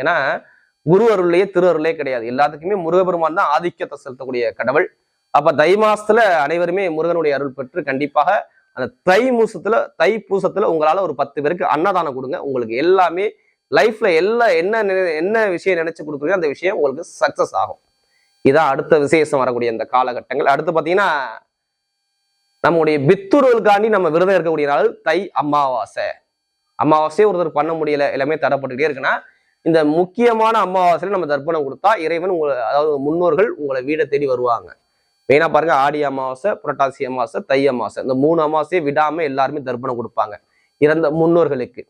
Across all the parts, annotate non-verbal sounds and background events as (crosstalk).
ஏன்னா குரு அருள்லயே திரு அருளே கிடையாது. எல்லாத்துக்குமே முருகபெருமான் தான் ஆதிக்கத்தை செலுத்தக்கூடிய கடவுள். அப்ப தை மாசத்துல அனைவருமே முருகனுடைய அருள் பெற்று கண்டிப்பாக அந்த தை மூசத்துல தை பூசத்துல உங்களால ஒரு பத்து பேருக்கு அன்னதானம் கொடுங்க. உங்களுக்கு எல்லாமே லைஃப்ல எல்லா என்ன என்ன விஷயம் நினைச்சு கொடுக்குறீங்க அந்த விஷயம் உங்களுக்கு சக்சஸ் ஆகும். இதான் அடுத்த விசேஷம் வரக்கூடிய இந்த காலகட்டங்கள். அடுத்து பாத்தீங்கன்னா நம்முடைய பித்துருவல்காண்டி நம்ம விரதம் இருக்கக்கூடிய நாள் தை அமாவாசை. அமாவாசையே ஒருத்தர் பண்ண முடியல. எல்லாமே தடப்பட்டுக்கிட்டே இருக்குன்னா இந்த முக்கியமான அமாவாசையில் நம்ம தர்ப்பணம் கொடுத்தா இறைவன் உங்களை அதாவது முன்னோர்கள் உங்களை வீடை தேடி வருவாங்க. மெயினாக பாருங்க ஆடி அமாவாசை புரட்டாசி அமாவாசை தை அமாவாசை. இந்த மூணு அமாவாசையை விடாமல் எல்லாருமே தர்ப்பணம் கொடுப்பாங்க. இறந்த முன்னோர்களுக்கு.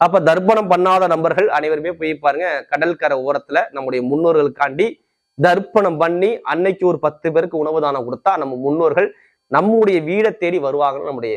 அப்போ தர்ப்பணம் பண்ணாத நபர்கள் அனைவருமே போய் பாருங்க கடற்கரை ஓரத்தில் நம்முடைய முன்னோர்களுக்காண்டி தர்ப்பணம் பண்ணி அன்னைக்கு ஒரு பத்து பேருக்கு உணவு தானம் கொடுத்தா நம்ம முன்னோர்கள் நம்முடைய வீடை தேடி வருவாங்கன்னு நம்முடைய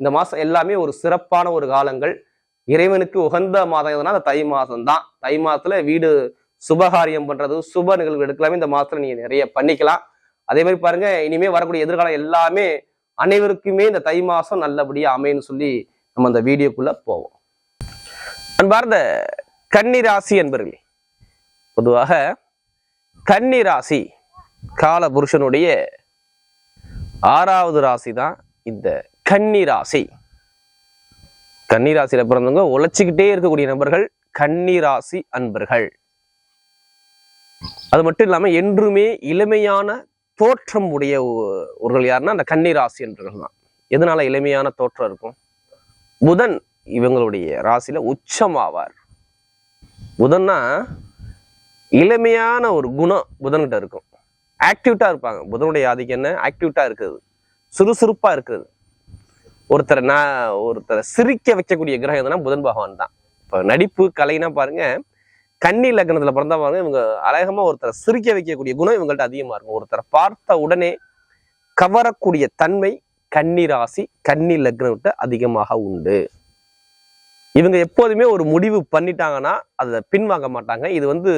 இந்த மாதம் எல்லாமே ஒரு சிறப்பான ஒரு காலங்கள். இறைவனுக்கு உகந்த மாதம் எதுனா அந்த தை மாதம் தான் தை மாசத்துல வீடு சுபகாரியம் பண்றது சுப நிகழ்வு எடுக்கலாமே இந்த மாசத்துல நீங்க நிறைய பண்ணிக்கலாம். அதே மாதிரி பாருங்க இனிமே வரக்கூடிய எதிர்காலம் எல்லாமே அனைவருக்குமே இந்த தை மாதம் நல்லபடியாக அமையன்னு சொல்லி நம்ம அந்த வீடியோக்குள்ள போவோம். அன்பார்ந்த கன்னிராசி என்பர்களே பொதுவாக கன்னிராசி கால புருஷனுடைய ஆறாவது ராசி தான் இந்த கன்னிராசி. ராசி பிறந்தவங்க உழைச்சிக்கிட்டே இருக்கக்கூடிய நபர்கள் கன்னிராசி அன்பர்கள். அது மட்டும் இல்லாம என்றுமே இளமையான தோற்றம் உடைய ஒருகள் யாருன்னா அந்த கன்னிராசி என்பர்கள் தான். எதனால இளமையான தோற்றம் இருக்கும்? புதன் இவங்களுடைய ராசியில உச்சமாவார். புதன்னா இளமையான ஒரு குணம் புதன்கிட்ட இருக்கும். ஆக்டிவிட்டா இருப்பாங்க. புதனுடைய ஆதிக்கம் என்ன? ஆக்டிவிட்டா இருக்குது. சுறுசுறுப்பா இருக்குது. ஒருத்தரை நான் ஒருத்தரை சிரிக்க வைக்கக்கூடிய கிரகம் எதுனா புதன் பகவான் தான். இப்போ நடிப்பு கலைனா பாருங்க கன்னி லக்னத்தில் பிறந்தா பாருங்க இவங்க அழகமாக ஒருத்தரை சிரிக்க வைக்கக்கூடிய குணம் இவங்கள்ட்ட அதிகமாக இருக்கும். ஒருத்தரை பார்த்த உடனே கவரக்கூடிய தன்மை கன்னி ராசி கன்னி லக்னத்தை அதிகமாக உண்டு. இவங்க எப்போதுமே ஒரு முடிவு பண்ணிட்டாங்கன்னா அதை பின்வாங்க மாட்டாங்க. இது வந்து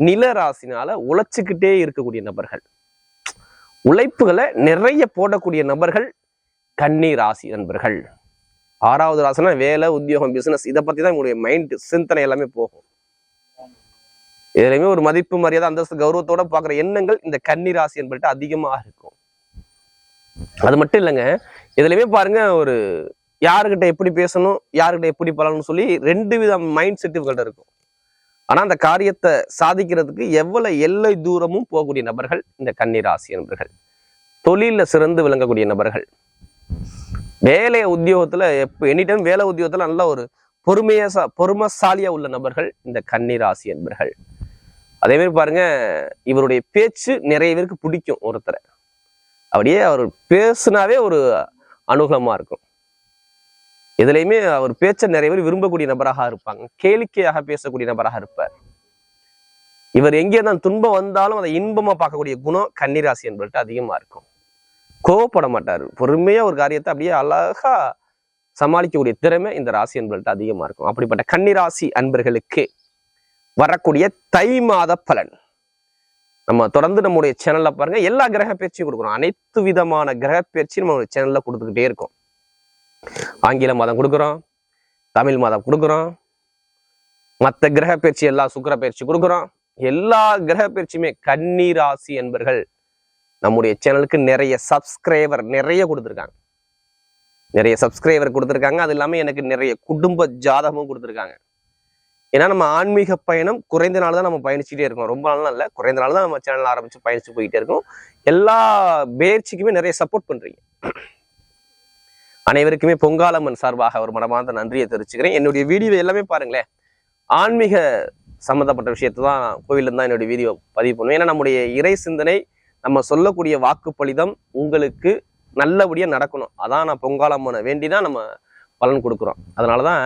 நில ராசினால உழைச்சிக்கிட்டே இருக்கக்கூடிய நபர்கள். உழைப்புகளை நிறைய போடக்கூடிய நபர்கள் கன்னி ராசி நண்பர்கள் ஆறாவது ராசினா வேலை உத்தியோகம் பிசினஸ் இதை பத்தி தான் உங்களுடைய மைண்ட் சிந்தனை எல்லாமே போகும். இதுலயுமே ஒரு மதிப்பு மரியாதை அந்தஸ்து கௌரவத்தோட பாக்குற எண்ணங்கள் இந்த கன்னி ராசி என்பது அதிகமா இருக்கும். அது மட்டும் இல்லைங்க இதுலயுமே பாருங்க ஒரு யாருக்கிட்ட எப்படி பேசணும் யாருக்கிட்ட எப்படி பழகணும்னு சொல்லி ரெண்டு வித மைண்ட் செட்டுகள்ட்ட இருக்கும். ஆனா அந்த காரியத்தை சாதிக்கிறதுக்கு எவ்வளவு எல்லை தூரமும் போகக்கூடிய நபர்கள் இந்த கன்னி ராசி நபர்கள் தொழில சிறந்து விளங்கக்கூடிய நபர்கள். வேலை உத்தியோகத்துல எப்ப எனி டைம் வேலை உத்தியோகத்துல நல்ல ஒரு பொறுமையா பொறுமசாலியா உள்ள நபர்கள் இந்த கன்னி ராசி என்பர்கள். அதே மாதிரி பாருங்க இவருடைய பேச்சு நிறைய பேருக்கு பிடிக்கும் ஒருத்தரை. அப்படியே அவர் பேசுனாவே ஒரு அனுகூலமா இருக்கும். எதுலையுமே அவர் பேச்ச நிறைய பேர் விரும்பக்கூடிய நபராக இருப்பாங்க. கேளிக்கையாக பேசக்கூடிய நபராக இருப்பார். இவர் எங்கே தான் துன்பம் வந்தாலும் அதை இன்பமா பார்க்கக்கூடிய குணம் கன்னிராசி என்பது அதிகமா இருக்கும். கோவப்பட மாட்டார் பொறுமையாக ஒரு காரியத்தை அப்படியே அழகாக சமாளிக்கக்கூடிய திறமை இந்த ராசி அன்பர்கள்ட்ட அதிகமாக இருக்கும். அப்படிப்பட்ட கன்னிராசி அன்பர்களுக்கு வரக்கூடிய தை மாத பலன். நம்ம தொடர்ந்து நம்முடைய சேனலில் பாருங்கள் எல்லா கிரக பயிற்சியும் கொடுக்குறோம். அனைத்து விதமான கிரக பயிற்சியும் நம்ம சேனலில் கொடுத்துக்கிட்டே இருக்கோம். ஆங்கில மாதம் கொடுக்குறோம் தமிழ் மாதம் கொடுக்குறோம் மற்ற கிரக பயிற்சி எல்லா சுக்கர பயிற்சி கொடுக்குறோம். எல்லா கிரக பயிற்சியுமே கன்னி ராசி என்பர்கள் நம்முடைய சேனலுக்கு நிறைய சப்ஸ்கிரைபர் நிறைய கொடுத்துருக்காங்க. நிறைய சப்ஸ்கிரைபர் கொடுத்துருக்காங்க. அது இல்லாமல் எனக்கு நிறைய குடும்ப ஜாதகமும் கொடுத்துருக்காங்க. ஏன்னா நம்ம ஆன்மீக பயணம் குறைந்த நாள் தான் நம்ம பயணிச்சுட்டே இருக்கோம். ரொம்ப நாள் இல்லை. குறைந்த நாள் தான் நம்ம சேனல் ஆரம்பித்து பயணிச்சு போயிட்டே இருக்கோம். எல்லா பேர்ச்சிக்குமே நிறைய சப்போர்ட் பண்ணுறீங்க அனைவருக்குமே பொங்காலம்மன் சார்பாக ஒரு மனமார்ந்த நன்றியை தெரிவிச்சுக்கிறேன். என்னுடைய வீடியோ எல்லாமே பாருங்களேன். ஆன்மீக சம்மந்தப்பட்ட விஷயத்தை தான் கோவிலில் தான் என்னுடைய வீடியோ பதிவு பண்ணுவேன். ஏன்னா நம்முடைய இறை சிந்தனை நம்ம சொல்லக்கூடிய வாக்குப்பளிதம் உங்களுக்கு நல்லபடியாக நடக்கணும். அதான் நான் பொங்காலம்மனை வேண்டி தான் நம்ம பலன் கொடுக்குறோம். அதனால தான்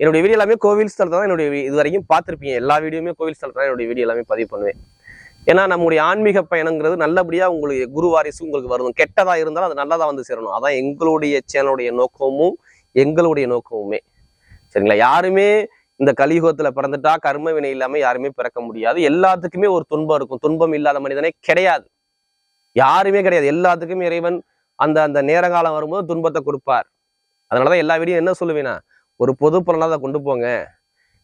என்னுடைய வீடியோ எல்லாமே கோவில் ஸ்தலத்தை தான் என்னுடைய இது வரைக்கும் பார்த்துருப்பீங்க. எல்லா வீடியோமே கோவில் ஸ்தலத்தை தான் என்னுடைய வீடியோ எல்லாமே பதிவு பண்ணுவேன். ஏன்னா நம்முடைய ஆன்மீக பயணங்கிறது நல்லபடியாக உங்களுக்கு குரு வாரிசு உங்களுக்கு வரணும் கெட்டதாக இருந்தாலும் அது நல்லதாக வந்து சேரணும். அதான் எங்களுடைய சேனலுடைய நோக்கமும் எங்களுடைய நோக்கமுமே. சரிங்களா? யாருமே இந்த கலியுகத்தில் பிறந்துட்டா கர்ம வினை இல்லாமல் யாருமே பிறக்க முடியாது. எல்லாத்துக்குமே ஒரு துன்பம் இருக்கும். துன்பம் இல்லாத மனிதனே கிடையாது. யாருமே கிடையாது. எல்லாத்துக்கும் இறைவன் அந்த அந்த நேர காலம் வரும்போது துன்பத்தை கொடுப்பார். அதனாலதான் எல்லா வீடியும் என்ன சொல்லுவேன்னா ஒரு பொது பலனாக கொண்டு போங்க.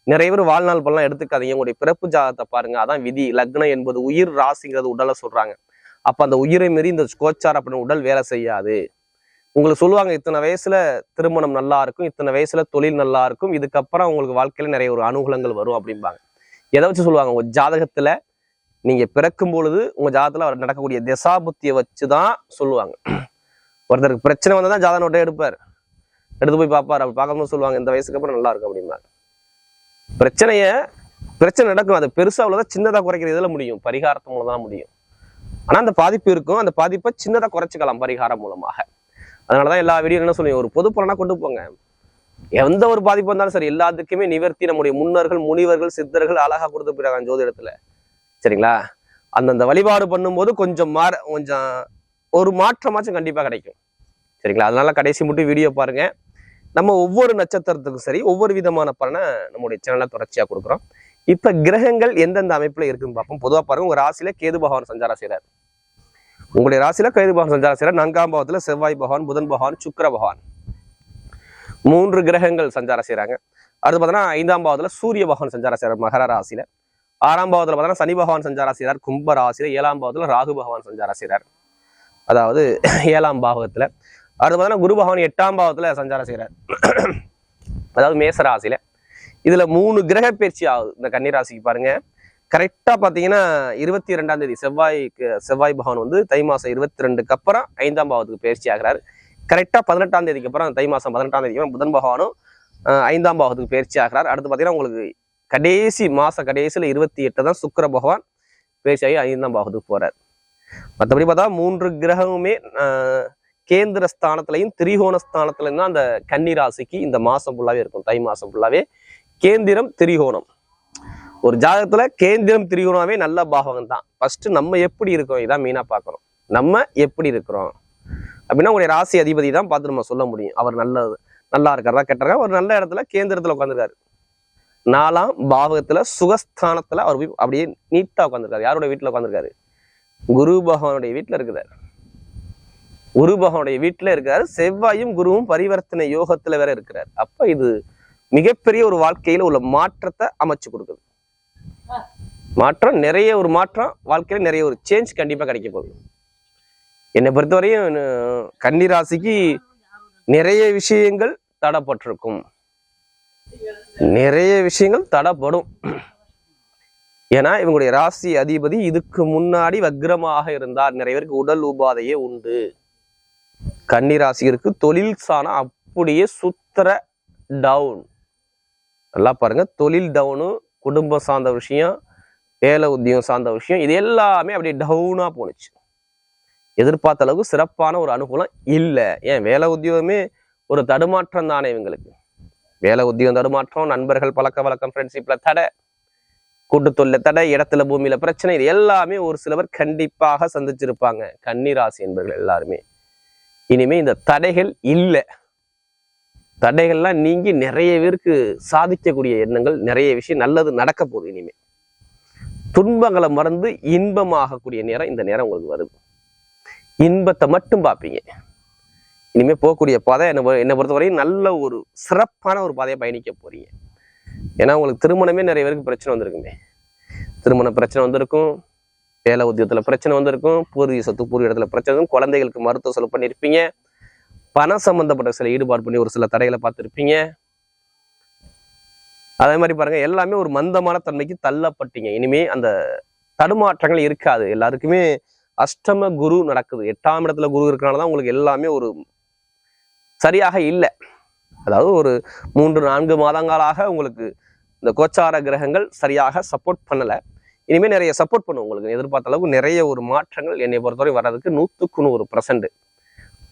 நிறைய பேர் வாழ்நாள் பலன் எடுத்துக்காதீங்க. உங்களுடைய பிறப்பு ஜாதகத்தை பாருங்க. அதான் விதி. லக்னம் என்பது உயிர் ராசிங்கிறது உடலை சொல்றாங்க. அப்ப அந்த உயிரை மீறி இந்த கோச்சார் அப்படின்னு உடல் வேலை செய்யாது. உங்களுக்கு சொல்லுவாங்க இத்தனை வயசுல திருமணம் நல்லா இருக்கும் இத்தனை வயசுல தொழில் நல்லா இருக்கும் இதுக்கப்புறம் உங்களுக்கு வாழ்க்கையில நிறைய ஒரு அனுகூலங்கள் வரும் அப்படிம்பாங்க. எதை வச்சு சொல்லுவாங்க? உங்க ஜாதகத்துல நீங்க பிறக்கும் பொழுது உங்க ஜாதத்தில் அவர் நடக்கக்கூடிய திசாபுத்தியை வச்சுதான் சொல்லுவாங்க. ஒருத்தருக்கு பிரச்சனை வந்தால் தான் ஜாதக நோட்டை எடுப்பார். எடுத்து போய் பார்ப்பார். அப்படி பார்க்கும்போது சொல்லுவாங்க இந்த வயசுக்கு அப்புறம் நல்லா இருக்கும் அப்படிம்பாங்க பிரச்சனையை பிரச்சனை நடக்கும். அது பெருசா உள்ளதா சின்னதா குறைக்கிற இதில் முடியும். பரிகாரத்து மூலம் தான் முடியும். ஆனா அந்த பாதிப்பு இருக்கும். அந்த பாதிப்பை சின்னதா குறைச்சிக்கலாம் பரிகாரம் மூலமாக. அதனாலதான் எல்லா வீடியோ என்ன சொல்லுவீங்க? ஒரு பொது பலனாக கொண்டு போங்க. எந்த ஒரு பாதிப்பு வந்தாலும் சரி எல்லாத்துக்குமே நிவர்த்தி. நம்முடைய முன்னோர்கள் முனிவர்கள் சித்தர்கள் அழகா கொடுத்து போயிருக்காங்க ஜோதிடத்தில். சரிங்களா? அந்தந்த வழிபாடு பண்ணும்போது கொஞ்சம் மாற கொஞ்சம் ஒரு மாற்றமாச்சும் கண்டிப்பாக கிடைக்கும். சரிங்களா? அதனால கடைசி மட்டும் வீடியோ பாருங்க. நம்ம ஒவ்வொரு நட்சத்திரத்துக்கும் சரி ஒவ்வொரு விதமான பலனை நம்முடைய சேனலில் தொடர்ச்சியாக கொடுக்குறோம். இப்போ கிரகங்கள் எந்தெந்த அமைப்பில் இருக்குன்னு பார்ப்போம். பொதுவாக பாருங்க உங்கள் ராசியில கேது பகவான் சஞ்சாரம் செய்கிறார் உங்களுடைய ராசியில கேது பகவான் சஞ்சாரம் செய்கிறார் நான்காம் பாவத்தில் செவ்வாய் பகவான் புதன் பகவான் சுக்கர பகவான். மூன்று கிரகங்கள் சஞ்சாரம் செய்கிறாங்க அடுத்து பார்த்தோன்னா ஐந்தாம் பாவத்தில் சூரிய பகவான் சஞ்சாரம் செய்கிறார் மகர ராசியில். ஆறாம் பாவத்தில் பார்த்தோன்னா சனி பகவான் சஞ்சாரம் செய்றார் கும்ப ராசியில் ஏழாம் பாவத்தில் ராகு பகவான் சஞ்சாரம் செய்றார். அதாவது (clears throat) ஏழாம் பாவத்துல. அடுத்து பார்த்தோன்னா குரு பகவான் எட்டாம் பாவத்தில் சஞ்சாரம் செய்கிறார் (clears throat) அதாவது மேச இதில் மூணு கிரக பயிற்சி ஆகுது. இந்த கன்னிராசிக்கு பாருங்க. கரெக்டாக பார்த்தீங்கன்னா இருபத்தி ரெண்டாம் தேதி செவ்வாய்க்கு செவ்வாய் பகவான் வந்து தை மாதம் இருபத்தி ரெண்டுக்கு அப்புறம் ஐந்தாம் பாவத்துக்கு பயிற்சி ஆகிறார். கரெக்டாக பதினெட்டாம் தேதிக்கு அப்புறம் தை மாதம் பதினெட்டாம் தேதிக்கு புதன் பகவானும் ஐந்தாம் பாவத்துக்கு பயிற்சி ஆகிறார். அடுத்து பார்த்தீங்கன்னா உங்களுக்கு கடைசி மாச கடைசியில் இருபத்தி எட்டு தான் சுக்கர பகவான் பேசியாகி ஐந்தாம் பாகத்துக்கு போறார். மற்றபடி பார்த்தா மூன்று கிரகமுமே கேந்திர ஸ்தானத்திலையும் திரிகோண ஸ்தானத்திலையும் தான் அந்த கன்னி ராசிக்கு இந்த மாசம் ஃபுல்லாவே இருக்கும். தை மாசம் ஃபுல்லாவே கேந்திரம் திரிகோணம். ஒரு ஜாதகத்துல கேந்திரம் திரிகோணாவே நல்ல பாகம் தான். ஃபர்ஸ்ட் நம்ம எப்படி இருக்கோம் இதான் மெயினா பார்க்கணும். நம்ம எப்படி இருக்கிறோம்? அப்படின்னா உங்களுடைய ராசி அதிபதி தான் பார்த்து நம்ம சொல்ல முடியும். அவர் நல்லது நல்லா இருக்கிறதா கெட்டறா ஒரு நல்ல இடத்துல கேந்திரத்துல உட்காந்துருக்காரு நாலாம் பாவகத்துல சுகஸ்தானத்துல அவர் போய் அப்படியே நீட்டா உட்காந்துருக்காரு யாரோட வீட்டுல உட்காந்துருக்காரு குரு பகவானுடைய வீட்டுல இருக்கிறார். குரு பகவானுடைய வீட்டுல இருக்கிறார். செவ்வாயும் குருவும் பரிவர்த்தனை யோகத்துல வேற இருக்கிறார். அப்ப இது மிகப்பெரிய ஒரு வாழ்க்கையில உள்ள மாற்றத்தை அமைச்சு கொடுக்குது. மாற்றம் நிறைய ஒரு மாற்றம் வாழ்க்கையில நிறைய ஒரு சேஞ்ச் கண்டிப்பா கிடைக்க போகுது. என்னை பொறுத்தவரையும் அஹ், கன்னி ராசிக்கு நிறைய விஷயங்கள் தடப்பட்டிருக்கும். நிறைய விஷயங்கள் தடப்படும். ஏன்னா இவங்களுடைய ராசி அதிபதி இதுக்கு முன்னாடி வக்ரமாக இருந்தார். நிறைய பேருக்கு உடல் உபாதையே உண்டு. கன்னி ராசிகருக்கு தொழில் சாணம் அப்படியே சுத்தர டவுன் நல்லா பாருங்க. தொழில் டவுனு குடும்பம் சார்ந்த விஷயம் வேலை உத்தியம் சார்ந்த விஷயம் இது எல்லாமே அப்படியே டவுனா போணுச்சு. எதிர்பார்த்த அளவுக்கு சிறப்பான ஒரு அனுகூலம் இல்லை. ஏன் வேலை உத்தியோகமே ஒரு தடுமாற்றம் தானே இவங்களுக்கு. வேலை உத்தியம் தடுமாற்றம் நண்பர்கள் பழக்க வழக்கம் ஃப்ரெண்ட்ஷிப்பில் தடை கூட்டுத்தொல்லை தடை இடத்துல பூமியில பிரச்சனை இது எல்லாமே ஒரு சிலவர் கண்டிப்பாக சந்திச்சிருப்பாங்க. கன்னிராசி என்பவர்கள் எல்லாருமே. இனிமே இந்த தடைகள் இல்லை. தடைகள்லாம் நீங்கி நிறைய பேருக்கு சாதிக்கக்கூடிய எண்ணங்கள் நிறைய விஷயம் நல்லது நடக்க போகுது இனிமே. துன்பங்களை மறந்து இன்பமாகக்கூடிய நேரம் இந்த நேரம் உங்களுக்கு வருது. இன்பத்தை மட்டும் பார்ப்பீங்க. இனிமேல் போகக்கூடிய பாதை என்ன என்னை பொறுத்தவரையும் நல்ல ஒரு சிறப்பான ஒரு பாதையை பயணிக்க போறீங்க. ஏன்னா உங்களுக்கு திருமணமே நிறைய பேருக்கு பிரச்சனை வந்திருக்குமே. திருமண பிரச்சனை வந்திருக்கும் வேலை உத்தியோகத்துல பிரச்சனை வந்திருக்கும் பூர்வீக சொத்து பூர்வீக இடத்துல பிரச்சனை இருக்கும் குழந்தைகளுக்கு மருத்துவ செலவு பண்ணியிருப்பீங்க பணம் சம்பந்தப்பட்ட சில ஈடுபாடு பண்ணி ஒரு சில தடைகளை பார்த்துருப்பீங்க. அதே மாதிரி பாருங்க எல்லாமே ஒரு மந்தமான தன்மைக்கு தள்ளப்பட்டீங்க. இனிமே அந்த தடுமாற்றங்கள் இருக்காது. எல்லாருக்குமே அஷ்டம குரு நடக்குது. எட்டாம் இடத்துல குரு இருக்கனால தான் உங்களுக்கு எல்லாமே ஒரு சரியாக இல்லை. அதாவது ஒரு மூன்று நான்கு மாதங்களாக உங்களுக்கு இந்த கோச்சார கிரகங்கள் சரியாக சப்போர்ட் பண்ணலை. இனிமேல் நிறைய சப்போர்ட் பண்ணும் உங்களுக்கு. எதிர்பார்த்த அளவுக்கு நிறைய ஒரு மாற்றங்கள் என்னை பொறுத்தவரை வர்றதுக்கு நூற்றுக்கு நூறு பர்சன்ட்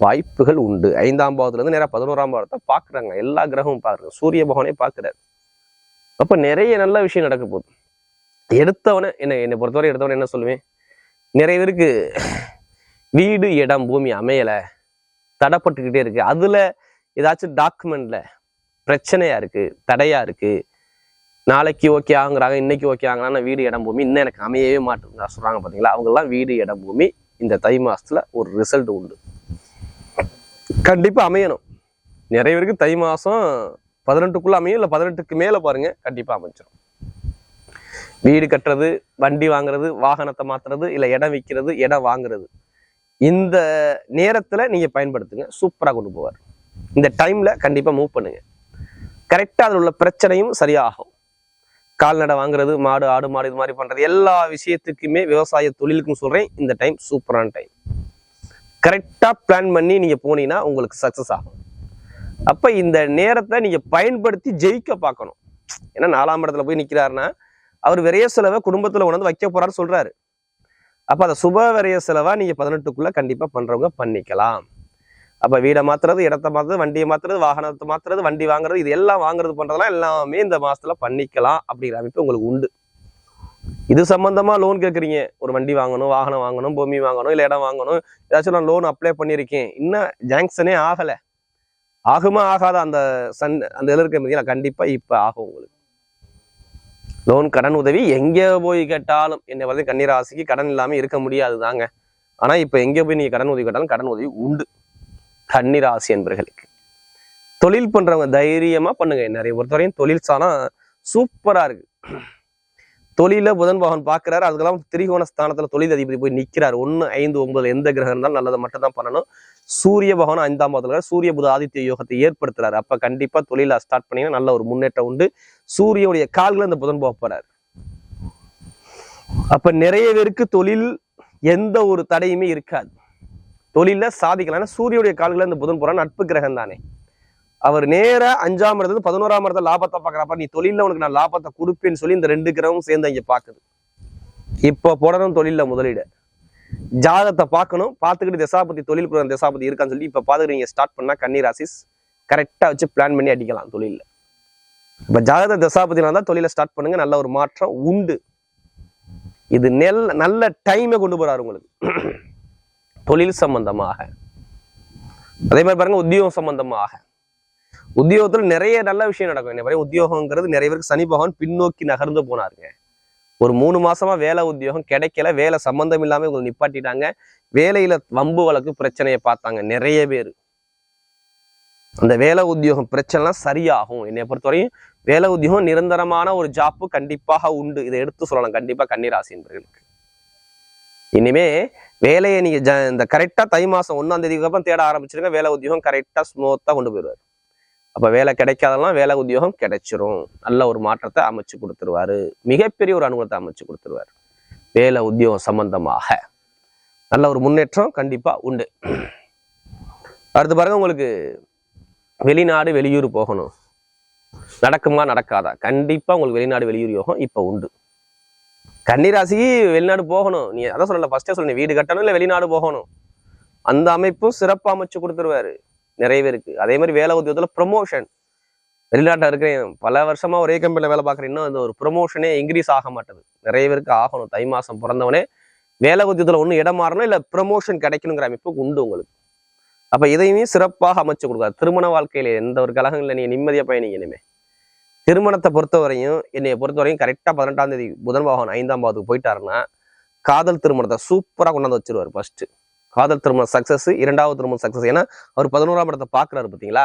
வாய்ப்புகள் உண்டு. ஐந்தாம் பாவத்துலேருந்து நேராக பதினோராம் பாவத்தை பார்க்குறாங்க. எல்லா கிரகமும் பார்க்குறாங்க. சூரிய பகவானே பார்க்குறாரு. அப்போ நிறைய நல்ல விஷயம் நடக்க போகுது. எடுத்தவனை என்ன என்னை பொறுத்தவரை எடுத்தவனை என்ன சொல்லுவேன்? நிறைய பேருக்கு வீடு இடம் பூமி அமையலை. தடைப்பட்டுக்கிட்டே இருக்கு. அதுல ஏதாச்சும் டாக்குமெண்ட்ல பிரச்சனையா இருக்கு தடையா இருக்கு நாளைக்கு ஓகே ஆகுறாங்க இன்னைக்கு ஓகே ஆகுறாங்க வீடு இடம் பூமி இன்னும் எனக்கு அமையவே மாட்டேங்குது சொல்றாங்க பாத்தீங்களா? அவங்கெல்லாம் வீடு இடம் பூமி இந்த தை மாசத்துல ஒரு ரிசல்ட் உண்டு. கண்டிப்பா அமையணும். நிறைய பேருக்கு தை மாசம் பதினெட்டுக்குள்ள அமையும் இல்லை பதினெட்டுக்கு மேல பாருங்க கண்டிப்பா அமைச்சிடும் வீடு கட்டுறது வண்டி வாங்குறது வாகனத்தை மாத்துறது இல்லை இடம் விற்கிறது இடம் வாங்குறது. இந்த நேரத்தில் நீங்கள் பயன்படுத்துங்க. சூப்பராக கொண்டு போவார். இந்த டைமில் கண்டிப்பாக மூவ் பண்ணுங்க. கரெக்டாக அதில் உள்ள பிரச்சனையும் சரியாகும். கால்நடை வாங்குறது மாடு ஆடு மாடு இது மாதிரி பண்ணுறது எல்லா விஷயத்துக்குமே விவசாய தொழிலுக்கும் சொல்கிறேன் இந்த டைம் சூப்பரான டைம் கரெக்டாக பிளான் பண்ணி நீங்கள் போனீங்கன்னா உங்களுக்கு சக்சஸ் ஆகும். அப்போ இந்த நேரத்தை நீங்கள் பயன்படுத்தி ஜெயிக்க பார்க்கணும். ஏன்னா நாலாம் இடத்துல போய் நிற்கிறாருன்னா அவர் விரைய செலவை குடும்பத்தில் உணர்ந்து வைக்க போகிறாரு சொல்கிறாரு அப்போ அதை சுப செலவாக நீங்கள் பதினெட்டுக்குள்ளே கண்டிப்பாக பண்ணுறவங்க பண்ணிக்கலாம். அப்போ வீடை மாற்றுறது இடத்த மாற்றுறது வண்டியை மாற்றுறது வாகனத்தை மாற்றுறது வண்டி வாங்குறது இது எல்லாம் வாங்குறது பண்ணுறதுலாம் எல்லாமே இந்த மாதத்தில் பண்ணிக்கலாம் அப்படிங்கிற அமைப்பு உங்களுக்கு உண்டு. இது சம்மந்தமாக லோன் கேட்குறீங்க ஒரு வண்டி வாங்கணும் வாகனம் வாங்கணும் பூமி வாங்கணும் இல்லை இடம் வாங்கணும். ஏதாச்சும் நான் லோன் அப்ளை பண்ணியிருக்கேன். இன்னும் ஜாங்ஷனே ஆகலை. ஆகுமா ஆகாத? அந்த சன் அந்த இதில் இருக்க கண்டிப்பாக இப்போ ஆகும் உங்களுக்கு. லோன் கடன் உதவி எங்க போய் கேட்டாலும் என்னை வந்து கன்னிராசிக்கு கடன் இல்லாம இருக்க முடியாது தாங்க ஆனா இப்ப எங்க போய் நீங்க கடன் உதவி கேட்டாலும் கடன் உதவி உண்டு. கன்னிராசி என்பர்களுக்கு. தொழில் பண்றவங்க தைரியமா பண்ணுங்க. நிறைய பொறுத்தவரையும் தொழில் சாணம் சூப்பரா இருக்கு. தொழில புதன் பகவான் பாக்குறாரு. அதுக்கெல்லாம் திரிகோண ஸ்தானத்துல தொழில் அதிபதி போய் நிக்கிறாரு. ஒண்ணு ஐந்து ஒன்பது எந்த கிரகம் இருந்தாலும் நல்லதை மட்டும் தான் பண்ணணும். சூரிய பகவான் ஐந்தாம் பாதத்தில் சூரிய புத ஆதித்ய யோகத்தை ஏற்படுத்துறாரு. அப்ப கண்டிப்பா தொழில ஸ்டார்ட் பண்ணீங்கன்னா நல்ல ஒரு முன்னேற்றம் உண்டு. சூரியனுடைய கால்களை அந்த புதன் போக போறாரு. அப்ப நிறைய பேருக்கு தொழில் எந்த ஒரு தடையுமே இருக்காது. தொழில சாதிக்கலாம். சூரியனுடைய கால்களை அந்த புதன் போறான் நட்பு கிரகம் தானே. அவர் நேரா அஞ்சாம் இடத்துல பதினோராம் இடத்துல லாபத்தை பாக்குறப்ப நீ தொழில உனக்கு நான் லாபத்தை கொடுப்பேன்னு சொல்லி இந்த ரெண்டு கிரகமும் சேர்ந்து அங்க பாக்குது. இப்போ போடணும் தொழில முதலீடு. ஜாதகத்தை பார்க்கணும். பார்த்துக்கிட்டு திசாபதி தொழில் புரியும் திசாபதி இருக்கான்னு சொல்லி இப்போ பார்த்துக்கிட்டு நீங்கள் ஸ்டார்ட் பண்ணா கன்னிராசிஸ் கரெக்டாக கரெக்டா வச்சு பிளான் பண்ணி அடிக்கலாம் தொழிலில். இப்ப ஜாதக தசாபதியில தான் தொழிலை ஸ்டார்ட் பண்ணுங்க. நல்ல ஒரு மாற்றம் உண்டு. இது நெல் நல்ல டைமை கொண்டு போறாரு உங்களுக்கு. தொழில் சம்பந்தமாக. அதே மாதிரி பாருங்க உத்தியோகம் சம்பந்தமாக. உத்தியோகத்துல நிறைய நல்ல விஷயம் நடக்கும். என்ன உத்தியோகங்கிறது நிறைய பேருக்கு சனி பகவான் பின்னோக்கி நகர்ந்து போனாருங்க. ஒரு மூணு மாசமா வேலை உத்தியோகம் கிடைக்கல வேலை சம்பந்தம் இல்லாம இவங்களை நிப்பாட்டிட்டாங்க. வேலையில வம்பு வழக்கு பிரச்சனையை பார்த்தாங்க நிறைய பேர். அந்த வேலை உத்தியோகம் பிரச்சனைலாம் சரியாகும். என்னை பொறுத்தவரையும் வேலை உத்தியோகம் நிரந்தரமான ஒரு ஜாப்பு கண்டிப்பாக உண்டு. இதை எடுத்து சொல்லலாம். கண்டிப்பா கன்னிராசி என்பவர்களுக்கு இனிமே வேலையை நீங்க ஜ- இந்த கரெக்டா தை மாசம் ஒன்னாம் தேதிக்கு அப்புறம் தேட ஆரம்பிச்சிருங்க. வேலை உத்தியோகம் கரெக்டா ஸ்மூத்தா கொண்டு போயிடுவார். அப்ப வேலை கிடைக்காதெல்லாம் வேலை உத்தியோகம் கிடைச்சிரும். நல்ல ஒரு மாற்றத்தை அமைச்சு கொடுத்துருவாரு. மிகப்பெரிய ஒரு அனுகூலத்தை அமைச்சு கொடுத்துருவாரு. வேலை உத்தியோகம் சம்பந்தமாக. நல்ல ஒரு முன்னேற்றம் கண்டிப்பா உண்டு. அடுத்து பாருங்க உங்களுக்கு வெளிநாடு வெளியூர் போகணும். நடக்குமா நடக்காதா? கண்டிப்பா உங்களுக்கு வெளிநாடு வெளியூர் யோகம் இப்போ உண்டு. கன்னிராசி வெளிநாடு போகணும். நீ அதான் சொல்லல ஃபர்ஸ்டே சொல்லணும். வீடு கட்டணும் இல்லை வெளிநாடு போகணும். அந்த அமைப்பும் சிறப்பாக அமைச்சு கொடுத்துருவாரு. நிறையவே இருக்குது அதே மாதிரி வேலை உத்தியோகத்தில் ப்ரொமோஷன் வெளிநாட்டில் இருக்கிறேன் பல வருஷமாக ஒரே கம்பெனியில் வேலை பார்க்குறேன் இன்னும் அந்த ஒரு ப்ரொமோஷனே இன்க்ரீஸ் ஆக மாட்டேது. நிறைய பேருக்கு ஆகணும். தை மாதம் பிறந்தவனே வேலை உத்தியத்தில் ஒன்று இடம் மாறணும் இல்லை ப்ரமோஷன் கிடைக்கணுங்கிற அமைப்பு உண்டு உங்களுக்கு. அப்போ இதையுமே சிறப்பாக அமைச்சு கொடுக்காது திருமண வாழ்க்கையில் எந்த ஒரு கலகங்களில் நீங்கள் நிம்மதியாக பயணிங்க இனிமே. திருமணத்தை பொறுத்தவரையும் என்னையை பொறுத்தவரையும் கரெக்டாக பதினெட்டாம் தேதி புதன் பாகன் ஐந்தாம் பாவத்துக்கு போயிட்டாருன்னா காதல் திருமணத்தை சூப்பராக கொண்டாந்து வச்சிருவார் ஃபஸ்ட்டு காதல் திருமணம் சக்ஸஸ் இரண்டாவது திருமணம் சக்ஸஸ் ஏன்னா அவர் பதினோராம் இடத்தை பார்க்குறாரு பார்த்தீங்களா?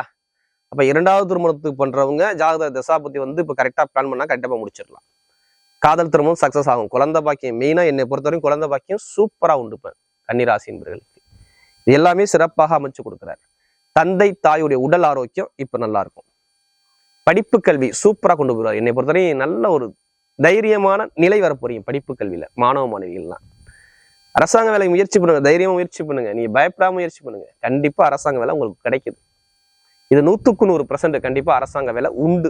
அப்போ இரண்டாவது திருமணத்துக்கு பண்றவங்க ஜாதக தசாபதி வந்து இப்போ கரெக்டாக பிளான் பண்ணால் கரெக்டாக முடிச்சிடலாம். காதல் திருமணம் சக்ஸஸ் ஆகும். குழந்தை பாக்கியம் மெயினாக என்னை பொறுத்தவரைக்கும் குழந்தை பாக்கியம் சூப்பராக உண்டுப்பேன் கன்னிராசி என்பவர்களுக்கு இது எல்லாமே சிறப்பாக அமைச்சு கொடுக்குறாரு. தந்தை தாயுடைய உடல் ஆரோக்கியம் இப்போ நல்லா இருக்கும். படிப்பு கல்வி சூப்பராக கொண்டு போகிறார் என்னை பொறுத்தவரையும் நல்ல ஒரு தைரியமான நிலை வரப்போறீங்க படிப்பு கல்வியில மாணவ மாணவிகள்லாம். அரசாங்க வேலை முயற்சி பண்ணுங்க தைரியமா முயற்சி பண்ணுங்க. நீங்க பயப்படாம முயற்சி பண்ணுங்க. கண்டிப்பா அரசாங்க வேலை உங்களுக்கு கிடைக்குது. இது நூத்துக்கு நூறு பர்சன்ட் கண்டிப்பா அரசாங்க வேலை உண்டு.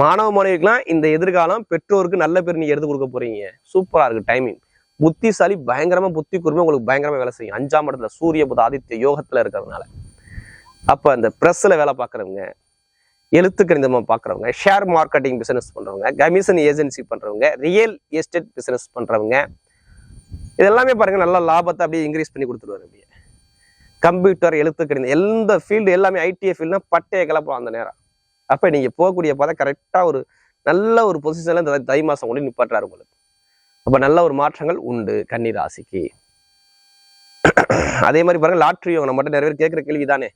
மாணவ மாணவிக்கெல்லாம் இந்த எதிர்காலம் பெற்றோருக்கு நல்ல பேர் நீங்க எடுத்து கொடுக்க போறீங்க. சூப்பரா இருக்கு டைமிங் புத்திசாலி பயங்கரமா புத்தி கூர்மை உங்களுக்கு பயங்கரமா வேலை செய்யும். அஞ்சாம் இடத்துல சூரிய புத ஆதித்ய யோகத்துல இருக்கிறதுனால. அப்ப அந்த பிரஸ்ல வேலை பார்க்கறவங்க எழுத்து கணிதமா பார்க்குறவங்க ஷேர் மார்க்கெட்டிங் பிசினஸ் பண்றவங்க கமிஷன் ஏஜென்சி பண்றவங்க ரியல் எஸ்டேட் பிசினஸ் பண்றவங்க இதெல்லாமே பாருங்கள் நல்ல லாபத்தை அப்படியே இன்க்ரீஸ் பண்ணி கொடுத்துருவாரு அப்படியே. கம்ப்யூட்டர் எழுத்து கணிதம் எந்த ஃபீல்டு எல்லாமே ஐடிஐ ஃபீல்டுனா பட்டையை கிளப்பலாம் அந்த நேரம். அப்போ நீங்கள் போகக்கூடிய பார்த்தா கரெக்டாக ஒரு நல்ல ஒரு பொசிஷனில் இந்த தை மாதம் கொண்டு நிப்பாட்டுறாரு உங்களுக்கு. அப்போ நல்ல ஒரு மாற்றங்கள் உண்டு கன்னி ராசிக்கு அதே மாதிரி பாருங்கள் லாட்ரி யோகம் நம்மகிட்ட மட்டும் நிறைய பேர் கேட்குற கேள்வி தானே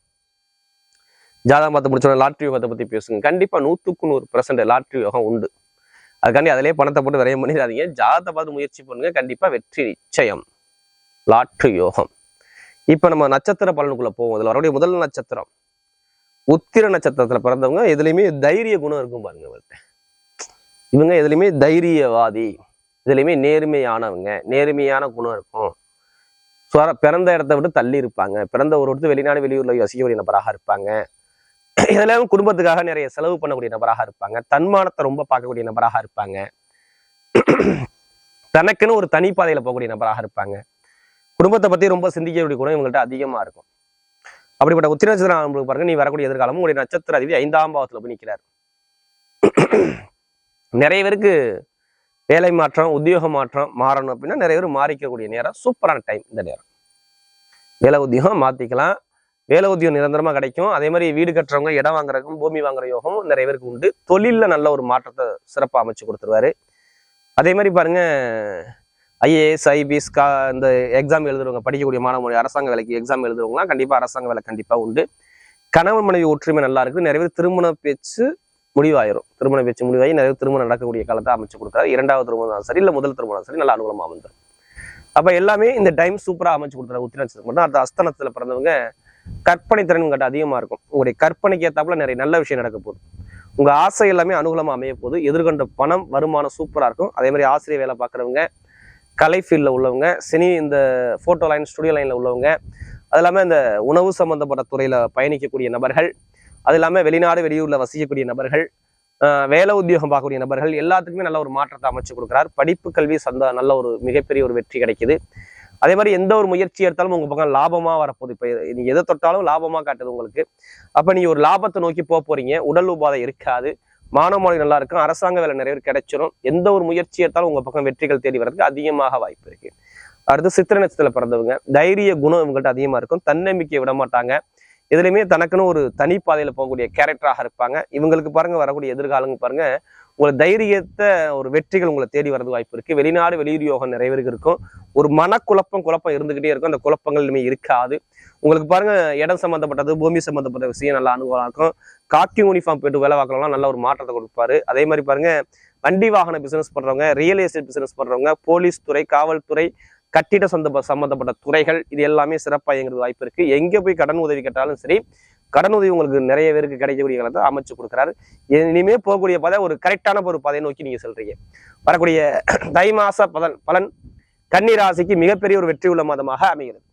ஜாதகம் பார்த்து முடிச்சோன்னா லாட்ரி யோகத்தை பற்றி பேசுங்க. கண்டிப்பாக நூற்றுக்கு நூறு பர்சன்ட் லாட்ரி யோகம் உண்டு. அதுக்காண்டி அதிலே பணத்தை போட்டு விரையம் பண்ணிடாதீங்க. ஜாதகத்தை பார்த்து முயற்சி பண்ணுங்க. கண்டிப்பா வெற்றி நிச்சயம். லாட்ரி யோகம். இப்ப நம்ம நட்சத்திர பலனுக்குள்ள போவோம். அதில் வரக்கூடிய முதல் நட்சத்திரம். உத்திர நட்சத்திரத்துல பிறந்தவங்க எதுலையுமே தைரிய குணம் இருக்கும் பாருங்க இவர்கிட்ட. இவங்க எதுலேயுமே தைரியவாதி. இதுலையுமே நேர்மையானவங்க. நேர்மையான குணம் இருக்கும். சுவர பிறந்த இடத்த விட்டு தள்ளி இருப்பாங்க. பிறந்த ஒரு இடத்து வெளிநாடு வெளியூர்ல வசிக்கக்கூடிய நபராக இருப்பாங்க. இதெல்லாம் குடும்பத்துக்காக நிறைய செலவு பண்ணக்கூடிய நபராக இருப்பாங்க. தன்மானத்தை ரொம்ப பார்க்கக்கூடிய நபராக இருப்பாங்க. தனக்குன்னு ஒரு தனிப்பாதையில போகக்கூடிய நபராக இருப்பாங்க. குடும்பத்தை பத்தி ரொம்ப சிந்திக்கக்கூடிய குணம் இவங்கள்ட்ட அதிகமா இருக்கும். அப்படிப்பட்ட உத்திர நட்சத்திரம் நம்மளுக்கு பாருங்க நீ வரக்கூடிய எதிர்காலமும் உங்களுடைய நட்சத்திர அதிபதி ஐந்தாம் பாவத்துல போய் நிற்கிறார் நிறைய பேருக்கு வேலை மாற்றம் உத்தியோக மாற்றம் மாறணும் அப்படின்னா நிறைய பேர் மாறிக்கக்கூடிய நேரம் சூப்பரான டைம் இந்த நேரம். வேலை உத்தியோகம் மாத்திக்கலாம். வேலை உத்தியம் நிரந்தரமா கிடைக்கும். அதே மாதிரி வீடு கட்டுறவங்க இடம் வாங்குறதுக்கும் பூமி வாங்குற யோகம் நிறைய பேருக்கு உண்டு. தொழிலில் நல்ல ஒரு மாற்றத்தை சிறப்பாக அமைச்சு கொடுத்துருவாரு. அதே மாதிரி பாருங்க ஐஏஎஸ் ஐபிஎஸ் கா இந்த எக்ஸாம் எழுதுறவங்க படிக்கக்கூடிய மாணவ அரசாங்க வேலைக்கு எக்ஸாம் எழுதுறவங்களாம் கண்டிப்பா அரசாங்க வேலை கண்டிப்பா உண்டு. கணவன் மனைவி ஒற்றுமை நல்லா இருக்கு நிறைய பேர் திருமண பேச்சு முடிவாயிரும். திருமண பேச்சு முடிவாகி நிறைய பேர் திருமணம் நடக்கக்கூடிய காலத்தை அமைச்சு கொடுக்குறாரு. இரண்டாவது திருமணம் சரி இல்லை முதல் திருமணம் சரி நல்ல அனுகூலமாக வந்துடும் அப்ப எல்லாமே இந்த டைம் சூப்பரா அமைச்சு கொடுத்துறாரு உத்திரநட்சத்திரம் மட்டும் அடுத்த அஸ்தனத்துல பிறந்தவங்க கற்பனை திறன் கட்ட அதிகமாக இருக்கும். உங்களுடைய கற்பனைக்கு ஏற்றாப்புல நிறைய நல்ல விஷயம் நடக்க போகுது. உங்கள் ஆசை எல்லாமே அனுகூலமாக அமைய போகுது. எதிர்கொண்ட பணம் வருமானம் சூப்பராக இருக்கும். அதே மாதிரி ஆசிரியர் வேலை பார்க்குறவங்க கலை ஃபீல்டில் உள்ளவங்க சினி இந்த ஃபோட்டோ லைன் ஸ்டுடியோ லைனில் உள்ளவங்க அது இல்லாமல் இந்த உணவு சம்பந்தப்பட்ட துறையில் பயணிக்கக்கூடிய நபர்கள் அது இல்லாமல் வெளிநாடு வெளியூரில் வசிக்கக்கூடிய நபர்கள் வேலை உத்தியோகம் பார்க்கக்கூடிய நபர்கள் எல்லாத்துக்குமே நல்ல ஒரு மாற்றத்தை அமைச்சு கொடுக்குறார். படிப்பு கல்வி சந்த நல்ல ஒரு மிகப்பெரிய ஒரு வெற்றி கிடைக்குது. அதே மாதிரி எந்த ஒரு முயற்சி எடுத்தாலும் உங்க பக்கம் லாபமா வரப்போகுது. இப்போ நீங்க எதை தொட்டாலும் லாபமா காட்டுது உங்களுக்கு. அப்ப நீ ஒரு லாபத்தை நோக்கி போக போறீங்க. உடல் உபாதை இருக்காது. மாணவ மாணவி நல்லா இருக்கும். அரசாங்க வேலை நிறைய பேர் கிடைச்சிடும் எந்த ஒரு முயற்சி எடுத்தாலும் உங்க பக்கம் வெற்றிகள் தேடி வர்றதுக்கு அதிகமாக வாய்ப்பு இருக்கு. அடுத்து சித்திர நட்சத்திரத்துல பிறந்தவங்க தைரிய குணம் இவங்கள்ட்ட அதிகமா இருக்கும். தன்னம்பிக்கையை விட மாட்டாங்க. இதுலையுமே தனக்குன்னு ஒரு தனிப்பாதையில போகக்கூடிய கேரக்டராக இருப்பாங்க. இவங்களுக்கு பாருங்க வரக்கூடிய எதிர்காலங்க பாருங்க உங்களை தைரியத்தை ஒரு வெற்றிகள் உங்களை தேடி வரது வாய்ப்பு இருக்குது வெளிநாடு வெளியூர் யோகம் நிறைய பேருக்கு இருக்கும். ஒரு மனக்குழப்பம் குழப்பம் இருந்துகிட்டே இருக்கும். அந்த குழப்பங்கள் இனிமேல் இருக்காது. உங்களுக்கு பாருங்க இடம் சம்மந்தப்பட்டது பூமி சம்மந்தப்பட்ட விஷயம் நல்லா அனுபவம் இருக்கும். காக்கி யூனிஃபார்ம் போயிட்டு வேலை பார்க்கலாம் நல்ல ஒரு மாற்றத்தை கொடுப்பாரு. அதே மாதிரி பாருங்க வண்டி வாகன பிசினஸ் பண்றவங்க ரியல் எஸ்டேட் பிசினஸ் பண்றவங்க போலீஸ் துறை காவல்துறை கட்டிட சந்த சம்பந்தப்பட்ட துறைகள் இது எல்லாமே சிறப்பாக இயங்குறது வாய்ப்பு இருக்குது எங்கே போய் கடன் உதவி கேட்டாலும் சரி கடன் உதவி உங்களுக்கு நிறைய பேருக்கு கிடைக்கக்கூடிய காலத்தை அமைச்சு கொடுக்குறாரு. இனிமே போகக்கூடிய பாதை ஒரு கரெக்டான ஒரு பாதையை நோக்கி நீங்க செல்றீங்க. வரக்கூடிய தை மாச பலன் பலன் கன்னி ராசிக்கு மிகப்பெரிய ஒரு வெற்றி உள்ள மாதமாக அமைகிறது.